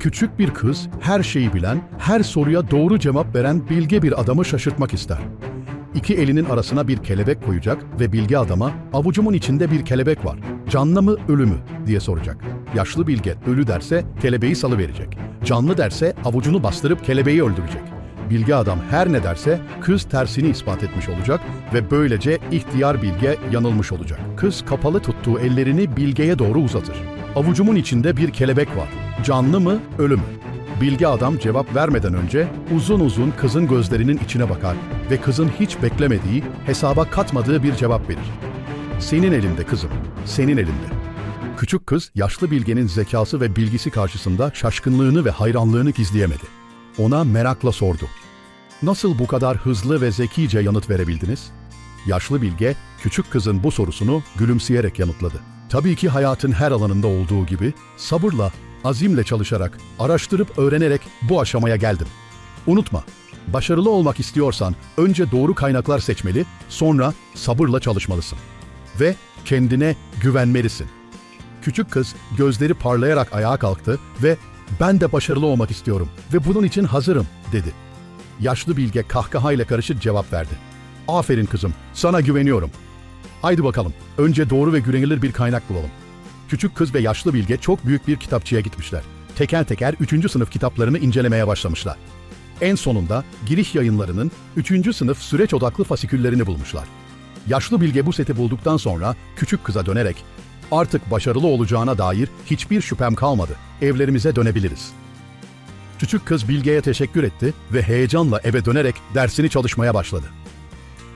Küçük bir kız, her şeyi bilen, her soruya doğru cevap veren bilge bir adamı şaşırtmak ister. İki elinin arasına bir kelebek koyacak ve bilge adama avucumun içinde bir kelebek var. Canlı mı ölü mü diye soracak. Yaşlı bilge ölü derse kelebeği salıverecek. Canlı derse avucunu bastırıp kelebeği öldürecek. Bilge adam her ne derse kız tersini ispat etmiş olacak ve böylece ihtiyar bilge yanılmış olacak. Kız kapalı tuttuğu ellerini bilgeye doğru uzatır. Avucumun içinde bir kelebek var. Canlı mı, ölü mü? Bilge adam cevap vermeden önce uzun uzun kızın gözlerinin içine bakar ve kızın hiç beklemediği, hesaba katmadığı bir cevap verir. Senin elinde kızım, senin elinde. Küçük kız yaşlı bilgenin zekası ve bilgisi karşısında şaşkınlığını ve hayranlığını gizleyemedi. Ona merakla sordu. Nasıl bu kadar hızlı ve zekice yanıt verebildiniz? Yaşlı bilge küçük kızın bu sorusunu gülümseyerek yanıtladı. Tabii ki hayatın her alanında olduğu gibi sabırla, azimle çalışarak, araştırıp öğrenerek bu aşamaya geldim. Unutma, başarılı olmak istiyorsan önce doğru kaynaklar seçmeli, sonra sabırla çalışmalısın. Ve kendine güvenmelisin. Küçük kız gözleri parlayarak ayağa kalktı ve ben de başarılı olmak istiyorum ve bunun için hazırım dedi. Yaşlı bilge kahkahayla karışık cevap verdi. Aferin kızım, sana güveniyorum. Haydi bakalım, önce doğru ve güvenilir bir kaynak bulalım. Küçük kız ve yaşlı bilge çok büyük bir kitapçıya gitmişler. Teker teker 3. sınıf kitaplarını incelemeye başlamışlar. En sonunda giriş yayınlarının 3. sınıf süreç odaklı fasiküllerini bulmuşlar. Yaşlı bilge bu seti bulduktan sonra küçük kıza dönerek artık başarılı olacağına dair hiçbir şüphem kalmadı. Evlerimize dönebiliriz. Küçük kız Bilge'ye teşekkür etti ve heyecanla eve dönerek dersini çalışmaya başladı.